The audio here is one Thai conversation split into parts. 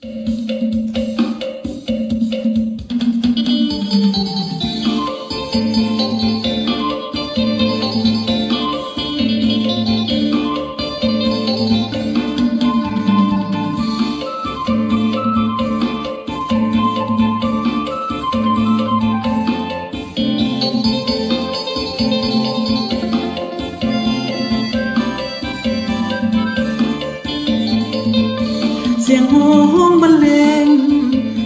เสี บรรเลง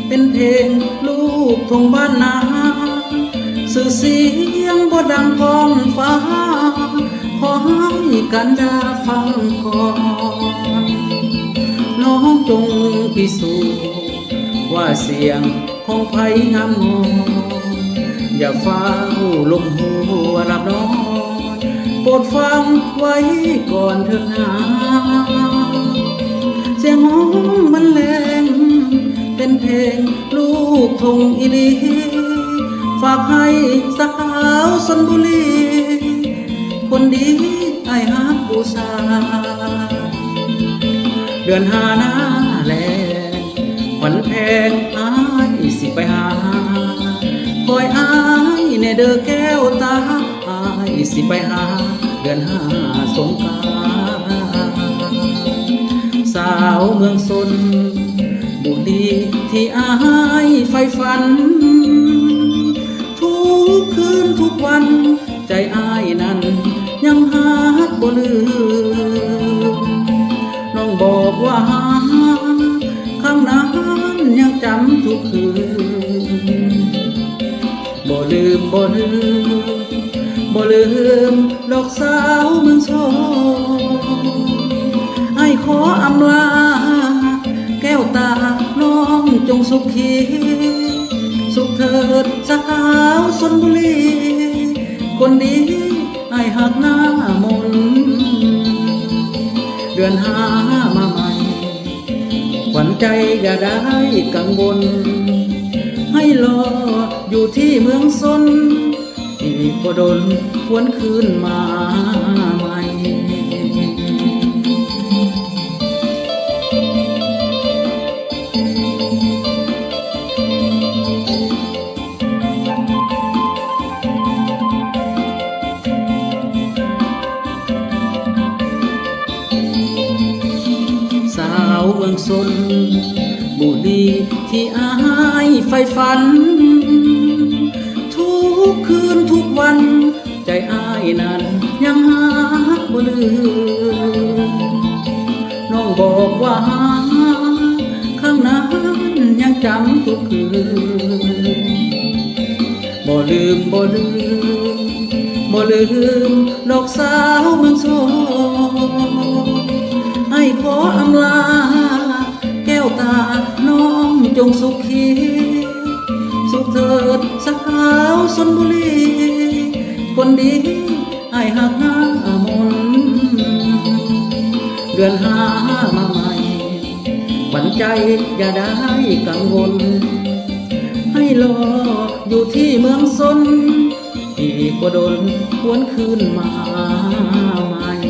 เป็นเพลงลูกทงบ้านนา สื่อเสียงบ่ดังกองฟ้า ขอให้กันดาฟังก่อน น้องจงพิสูจน์ว่าเสียงของไผ่งามงอนอย่าเฝ้าลมหัวรับนอนโปรดฟังไว้ก่อนเถิดนาเสียงห้องบรรเลง เป็นเพลงลูกทงอีลีฝากให้สาวสนบุรี คนดีไอ้ฮักบูชาเดือนหาหน้าแลวันแพงอายสิไปหาคอยอายในเด้อแก้วตาอายสิไปหา เดือนห้าสงกรานสาวเมืองสน บุรีที่อายไฟฝัน ทุกคืนทุกวัน ใจอายนั้น ยังหาบ่ลืมน้องบอกว่าข้างนั้นยังจำทุกคืนบ่ลืมบ่ลืมบ่ลืมดอกสา จงสุขี สุขเถิดสาวสนบุรี คนดีไอหักหน้ามน เดือนหามาใหม่ขวัญใจอย่าได้กังวล ให้รออยู่ที่เมืองซนอีกบ่ดนควรคืนมา เมืองสนบุรีที่อายไฟฝัน ทุกคืนทุกวัน ใจอายนั้นยังหาบ่ลืมน้องบอกว่าข้างนั้นยังจำทุกคืนบ่ลืมบ่ลืมบ่ลืมดอกสาวเมืองโซให้ขออำลา น้องจงสุขี สุขเถิดสาวสนบุรี คนดีไอหักหน้ามนเดือนหามาใหม่ขวัญใจอย่าได้กังวล ให้รออยู่ที่เมืองซนอีกบ่าดนควรคืนมาใหม่